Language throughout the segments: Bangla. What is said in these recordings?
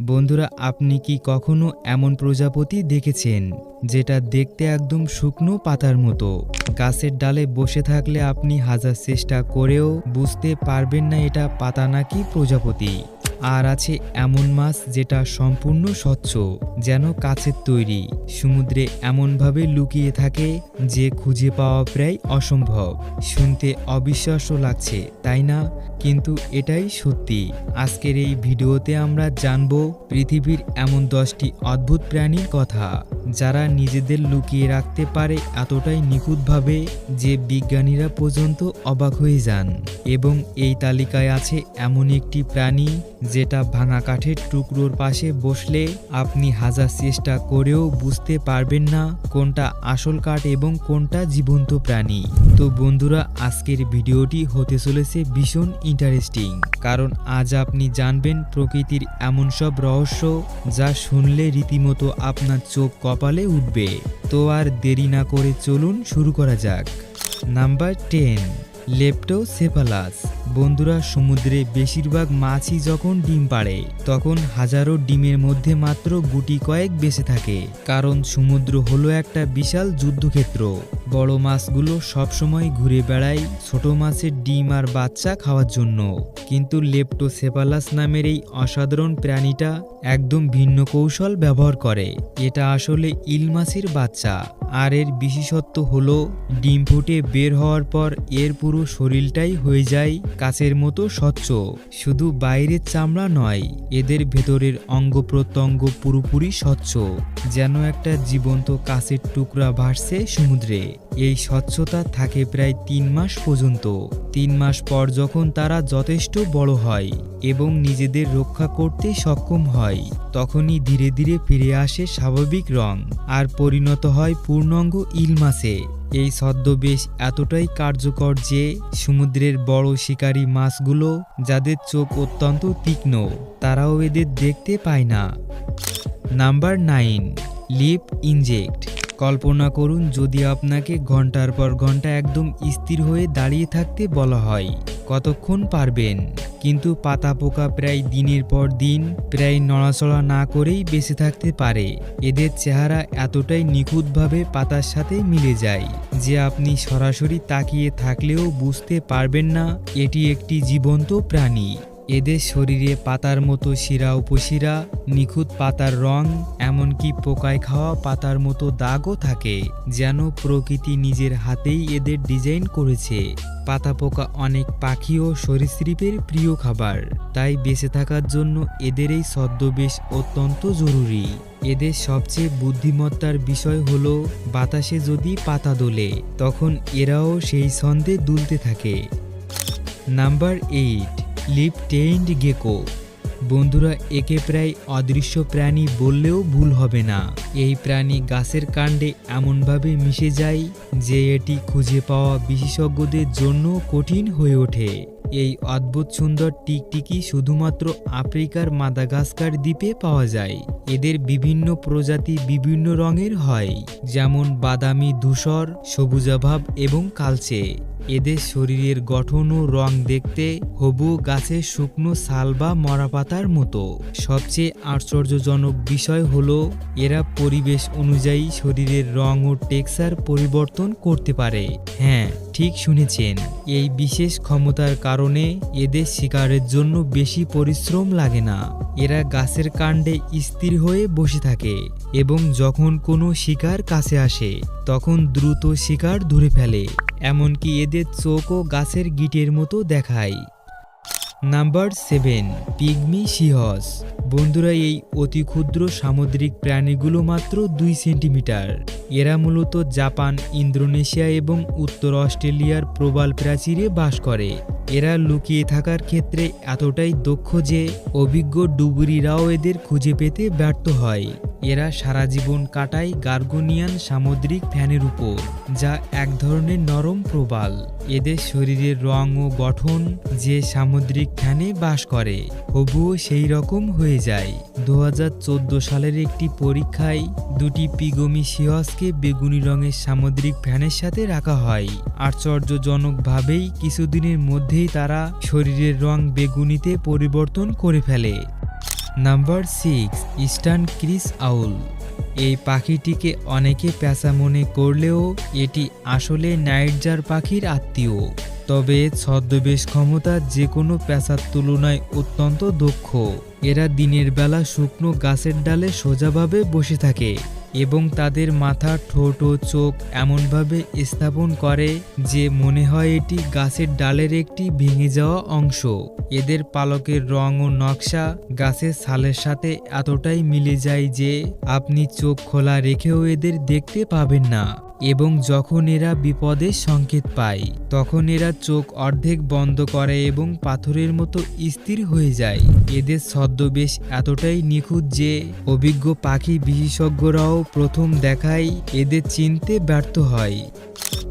বন্ধুরা, আপনি কি কখনো এমন প্রজাপতি দেখেছেন যেটা দেখতে একদম শুকনো পাতার মতো? গাছের ডালে বসে থাকলে আপনি হাজার চেষ্টা করেও বুঝতে পারবেন না এটা পাতা নাকি প্রজাপতি। আর আছে এমন মাছ যেটা সম্পূর্ণ স্বচ্ছ, যেন কাছের তৈরি। সমুদ্রে এমনভাবে লুকিয়ে থাকে যে খুঁজে পাওয়া প্রায় অসম্ভব। শুনতে অবিশ্বাস্য লাগছে, তাই না? কিন্তু এটাই সত্যি। আজকের এই ভিডিওতে আমরা জানব পৃথিবীর এমন দশটি অদ্ভুত প্রাণীর কথা, যারা নিজেদের লুকিয়ে রাখতে পারে এতটাই নিখুঁতভাবে যে বিজ্ঞানীরা পর্যন্ত অবাক হয়ে যান। এবং এই তালিকায় আছে এমন একটি প্রাণী যেটা ভাঙা কাঠের টুকরোর পাশে বসলে আপনি হাজার চেষ্টা করেও বুঝতে পারবেন না কোনটা আসল কাঠ এবং কোনটা জীবন্ত প্রাণী। তো বন্ধুরা, আজকের ভিডিওটি হতে চলেছে ভীষণ ইন্টারেস্টিং কারণ আজ আপনি জানবেন প্রকৃতির এমন সব রহস্য যা শুনলে রীতিমতো আপনার চোখ কপালে উঠবে। তো আর দেরি না করে চলুন শুরু করা যাক। Number ten, leptocephalus. বন্ধুরা, সমুদ্রে বেশিরভাগ মাছই যখন ডিম পাড়ে, তখন হাজারো ডিমের মধ্যে মাত্র গুটি কয়েক বেঁচে থাকে। কারণ সমুদ্র হলো একটা বিশাল যুদ্ধক্ষেত্র। বড় মাছগুলো সবসময় ঘুরে বেড়ায় ছোট মাছের ডিম আর বাচ্চা খাওয়ার জন্য। কিন্তু লেপ্টোসেফালাস নামের এই অসাধারণ প্রাণীটা একদম ভিন্ন কৌশল ব্যবহার করে। এটা আসলে ইল মাছের বাচ্চা। আর এর বিশেষত্ব হলো, ডিম ফুটে বের হওয়ার পর এর পুরো শরীরটাই হয়ে যায় কাচের মতো স্বচ্ছ। শুধু বাইরের চামড়া নয়, এদের ভেতরের অঙ্গ প্রত্যঙ্গ পুরোপুরি স্বচ্ছ। যেন একটা জীবন্ত কাচের টুকরা ভাসছে সমুদ্রে। এই স্বচ্ছতা থাকে প্রায় তিন মাস পর্যন্ত। তিন মাস পর যখন তারা যথেষ্ট বড় হয় এবং নিজেদের রক্ষা করতে সক্ষম হয়, তখনই ধীরে ধীরে ফিরে আসে স্বাভাবিক রং আর পরিণত হয় পূর্ণাঙ্গ ইল মাছে এই ছদ্মবেশ এতটাই কার্যকর যে সমুদ্রের বড় শিকারী মাছগুলো, যাদের চোখ অত্যন্ত তীক্ষ্ণ, তারাও এদের দেখতে পায় না। Number nine, leaf insect. কল্পনা করুন যদি আপনাকে ঘণ্টার পর ঘণ্টা একদম স্থির হয়ে দাঁড়িয়ে থাকতে বলা হয়, কতক্ষণ পারবেন? কিন্তু পাতা পোকা প্রায় দিনের পর দিন, প্রায় নড়াচড়া না করেই বেঁচে থাকতে পারে। এদের চেহারা এতটাই নিখুঁতভাবে পাতার সাথে মিলে যায় যে আপনি সরাসরি তাকিয়ে থাকলেও বুঝতে পারবেন না, এটি একটি জীবন্ত প্রাণী। এদের শরীরে পাতার মতো শিরা উপশিরা, নিখুঁত পাতার রং, এমনকি পোকায় খাওয়া পাতার মতো দাগও থাকে, যেন প্রকৃতি নিজের হাতেই এদের ডিজাইন করেছে। পাতা পোকা অনেক পাখি ও সরীসৃপের প্রিয় খাবার, তাই বেঁচে থাকার জন্য এদের এই ছদ্মবেশ অত্যন্ত জরুরি। এদের সবচেয়ে বুদ্ধিমত্তার বিষয় হলো, বাতাসে যদি পাতা দোলে, তখন এরাও সেই ছন্দে দুলতে থাকে। Number eight leaf tailed gecko. বন্ধুরা, একে প্রায় অদৃশ্য প্রাণী বললেও ভুল হবে না। এই প্রাণী গাছের কাণ্ডে এমনভাবে মিশে যায় যে এটি খুঁজে পাওয়া বিশেষজ্ঞদের জন্য কঠিন হয়ে ওঠে। এই অদ্ভুত সুন্দর টিকটিকি শুধুমাত্র আফ্রিকার মাদাগাস্কার দ্বীপে পাওয়া যায়। এদের বিভিন্ন প্রজাতি বিভিন্ন রঙের হয়, যেমন বাদামি ধূসর, সবুজাভাব এবং কালচে। এদের শরীরের গঠন ও রং দেখতে হবু গাছের শুকনো ছাল বা মরা পাতার মতো। সবচেয়ে আশ্চর্যজনক বিষয় হলো, এরা পরিবেশ অনুযায়ী শরীরের রং ও টেক্সচার পরিবর্তন করতে পারে। হ্যাঁ ঠিক শুনেছেন, এই বিশেষ ক্ষমতার কারণে এদের শিকারের জন্য বেশি পরিশ্রম লাগে না। এরা গাছের কাণ্ডে স্থির হয়ে বসে থাকে এবং যখন কোনো শিকার কাছে আসে, তখন দ্রুত শিকার ধরে ফেলে, এমনকি এদের চোখও গাছের গিটের মতো দেখায়। নাম্বার সেভেন, পিগমি সিহস। বন্ধুরা এই অতি ক্ষুদ্র সামুদ্রিক প্রাণীগুলো মাত্র দুই সেন্টিমিটার। এরা মূলত জাপান, ইন্দোনেশিয়া এবং উত্তর অস্ট্রেলিয়ার প্রবাল প্রাচীরে বাস করে। এরা লুকিয়ে থাকার ক্ষেত্রে এতটাই দক্ষ যে অভিজ্ঞ ডুবুরিরাও এদের খুঁজে পেতে ব্যর্থ হয়। এরা সারা জীবন কাটায় গার্গোনিয়ান সামুদ্রিক ফ্যানের উপর, যা এক ধরনের নরম প্রবাল। এদের শরীরের রং ও গঠন যে সামুদ্রিক ফ্যানে বাস করে হবুও সেই রকম হয়ে যায়। দু হাজার চোদ্দ সালের একটি পরীক্ষায় দুটি পিগমি সিহসকে বেগুনি রঙের সামুদ্রিক ফ্যানের সাথে রাখা হয়। আশ্চর্যজনকভাবেই কিছুদিনের মধ্যেই তারা শরীরের রং বেগুনিতে পরিবর্তন করে ফেলে। Number six, eastern screech owl. এই পাখিটিকে অনেকে পেঁচা মনে করলেও এটি আসলে নাইটজার পাখির আত্মীয়। তবে ছদ্মবেশ ক্ষমতা যে কোনো পেঁচার তুলনায় অত্যন্ত দক্ষ। এরা দিনের বেলা শুকনো গাছের ডালে সোজাভাবে বসে থাকে। এবং তাদের মাথা, ঠোঁট ও চোখ এমনভাবে স্থাপন করে যে মনে হয় এটি গাছের ডালের একটি ভেঙে যাওয়া অংশ। এদের পালকের রং ও নকশা গাছের ছালের সাথে এতটাই মিলে যায় যে আপনি চোখ খোলা রেখেও এদের দেখতে পাবেন না। এবং যখন এরা বিপদের সংকেত পায়, তখন এরা চোখ অর্ধেক বন্ধ করে এবং পাথরের মতো স্থির হয়ে যায়। এদের ছদ্মবেশ এতটাই নিখুঁত যে, অভিজ্ঞ পাখি বিশেষজ্ঞরাও প্রথম দেখায় এদের চিনতে ব্যর্থ হয়।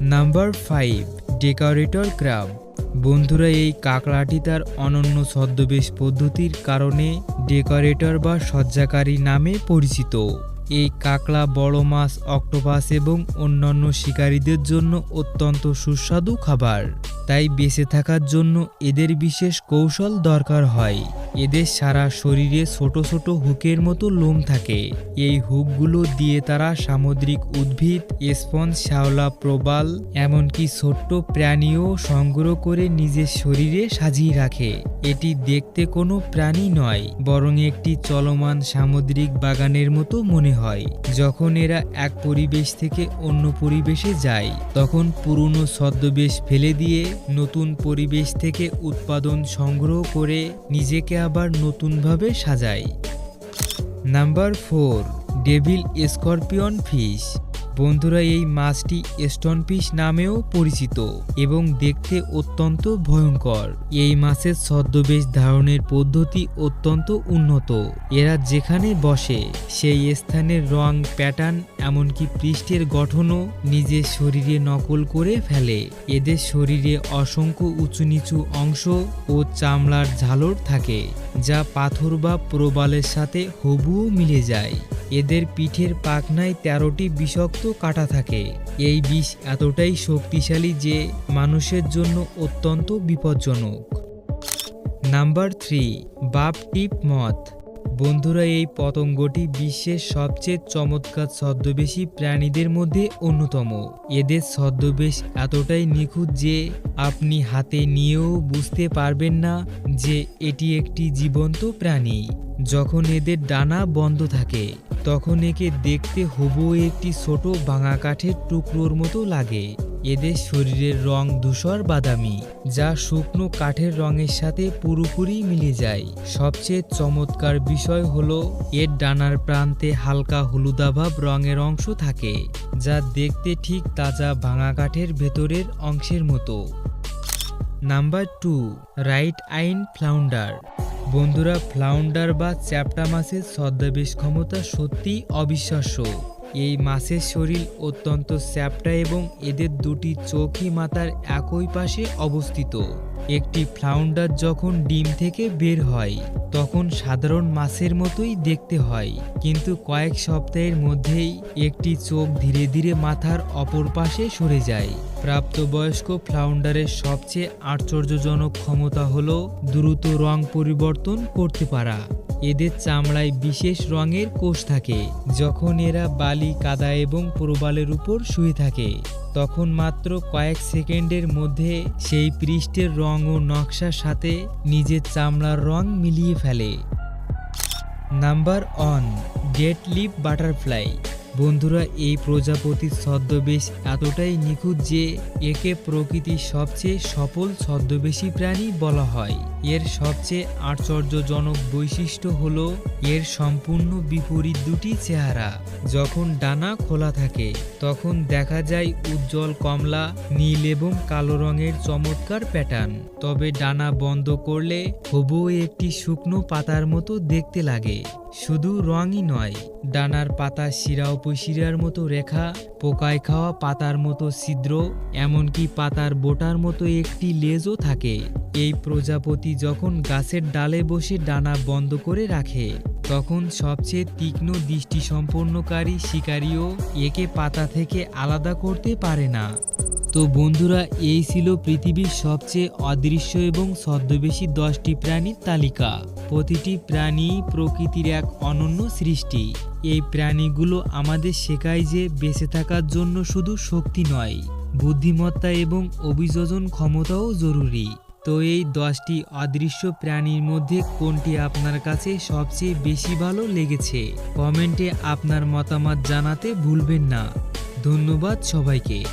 নাম্বার ফাইভ, ডেকোরেটর ক্রাব বন্ধুরা, এই কাকড়াটি তার অনন্য ছদ্মবেশ পদ্ধতির কারণে ডেকোরেটর বা সজ্জাকারী নামে পরিচিত। এই কাকড়া বড় মাছ, অক্টোপাস এবং অন্যান্য শিকারীদের জন্য অত্যন্ত সুস্বাদু খাবার। তাই বেঁচে থাকার জন্য এদের বিশেষ কৌশল দরকার হয়। এদের সারা শরীরে ছোট ছোট হুকের মতো লোম থাকে। এই হুকগুলো দিয়ে তারা সামুদ্রিক উদ্ভিদ, স্পঞ্জ, শ্যাওলা, প্রবাল, এমনকি ছোট্ট প্রাণীও সংগ্রহ করে নিজের শরীরে সাজিয়ে রাখে। এটি দেখতে কোনো প্রাণী নয়, বরং একটি চলমান সামুদ্রিক বাগানের মতো মনে হয়। যখন এরা এক পরিবেশ থেকে অন্য পরিবেশে যায়, তখন পুরনো ছদ্মবেশ ফেলে দিয়ে নতুন পরিবেশ থেকে উৎপাদন সংগ্রহ করে নিজেকে আবার নতুনভাবে সাজাই। Number four devil scorpion fish. বন্ধুরা, এই মাছটি স্টোনফিশ নামেও পরিচিত এবং দেখতে অত্যন্ত ভয়ঙ্কর। এই মাছের ছদ্মবেশ ধারণের পদ্ধতি অত্যন্ত উন্নত। এরা যেখানে বসে, সেই স্থানের রং প্যাটার্ন এমনকি পৃষ্ঠের গঠনও নিজের শরীরে নকল করে ফেলে। এদের শরীরে অসংখ্য উঁচু নিচু অংশ ও চামড়ার ঝালর থাকে, যা পাথর বা প্রবালের সাথে হবুও মিলে যায়। এদের পিঠের পাখনায় তেরোটি বিষাক্ত কাটা থাকে। এই বিষ এতটাই শক্তিশালী যে মানুষের জন্য অত্যন্ত বিপজ্জনক। নাম্বার থ্রি, বাপ টিপ মথ বন্ধুরা, এই পতঙ্গটি বিশ্বের সবচেয়ে চমৎকার ছদ্মবেশী প্রাণীদের মধ্যে অন্যতম। এদের ছদ্মবেশ এতটাই নিখুঁত যে আপনি হাতে নিয়েও বুঝতে পারবেন না যে এটি একটি জীবন্ত প্রাণী। যখন এদের ডানা বন্ধ থাকে, তখন একে দেখতে হবু একটি ছোট ভাঙা কাঠের টুকরোর মতো লাগে। এদের শরীরের রং ধূসর বাদামি, যা শুকনো কাঠের রঙের সাথে পুরোপুরি মিলে যায়। সবচেয়ে চমৎকার বিষয় হলো, এর ডানার প্রান্তে হালকা হলুদাভাব রঙের অংশ থাকে, যা দেখতে ঠিক তাজা ভাঙা কাঠের ভেতরের অংশের মতো। Number two, right eye flounder. বন্ধুরা, ফ্লাউন্ডার বা চ্যাপটা মাছের ছদ্মবেশ ক্ষমতা সত্যিই অবিশ্বাস্য। এই মাছের শরীর অত্যন্ত চ্যাপটা এবং এদের দুটি চোখই মাথার একই পাশে অবস্থিত। একটি ফ্লাউন্ডার যখন ডিম থেকে বের হয়, তখন সাধারণ মাছের মতোই দেখতে হয়। কিন্তু কয়েক সপ্তাহের মধ্যেই একটি চোখ ধীরে ধীরে মাথার অপর পাশে সরে যায়। প্রাপ্তবয়স্ক ফ্লাউন্ডারের সবচেয়ে আশ্চর্যজনক ক্ষমতা হল দ্রুত রং পরিবর্তন করতে পারা। এদের চামড়ায় বিশেষ রঙের কোষ থাকে। যখন এরা বালি, কাদা এবং প্রবালের উপর শুয়ে থাকে, তখন মাত্র কয়েক সেকেন্ডের মধ্যে সেই পৃষ্ঠের রং ও নকশার সাথে নিজের চামড়ার রং মিলিয়ে ফেলে। Number one dead leaf butterfly. বন্ধুরা, এই প্রজাপতির ছদ্মবেশ এতটাই নিখুঁত যে একে প্রকৃতির সবচেয়ে সফল ছদ্মবেশী প্রাণী বলা হয়। এর সবচেয়ে আশ্চর্যজনক বৈশিষ্ট্য হল এর সম্পূর্ণ বিপরীত দুটি চেহারা। যখন ডানা খোলা থাকে, তখন দেখা যায় উজ্জ্বল কমলা, নীল এবং কালো রঙের চমৎকার প্যাটার্ন। তবে ডানা বন্ধ করলে হবু একটি শুকনো পাতার মতো দেখতে লাগে। শুধু রঙই নয়, ডানার পাতা শিরা উপশিরার মতো রেখা, পোকায় খাওয়া পাতার মতো ছিদ্র, এমনকি পাতার বোটার মতো একটি লেজও থাকে। এই প্রজাপতি যখন গাছের ডালে বসে ডানা বন্ধ করে রাখে, তখন সবচেয়ে তীক্ষ্ণ দৃষ্টি সম্পন্নকারী শিকারীও একে পাতা থেকে আলাদা করতে পারে না। তো বন্ধুরা, এই ছিল পৃথিবীর সবচেয়ে অদৃশ্য এবং ছদ্মবেশী দশটি প্রাণীর তালিকা। প্রতিটি প্রাণী প্রকৃতির এক অনন্য সৃষ্টি। এই প্রাণীগুলো আমাদের শেখায় যে বেঁচে থাকার জন্য শুধু শক্তি নয়, বুদ্ধিমত্তা এবং অভিযোজন ক্ষমতাও জরুরি। তো এই দশটি অদৃশ্য প্রাণীর মধ্যে কোনটি আপনার কাছে সবচেয়ে বেশি ভালো লেগেছে? কমেন্টে আপনার মতামত জানাতে ভুলবেন না। ধন্যবাদ সবাইকে।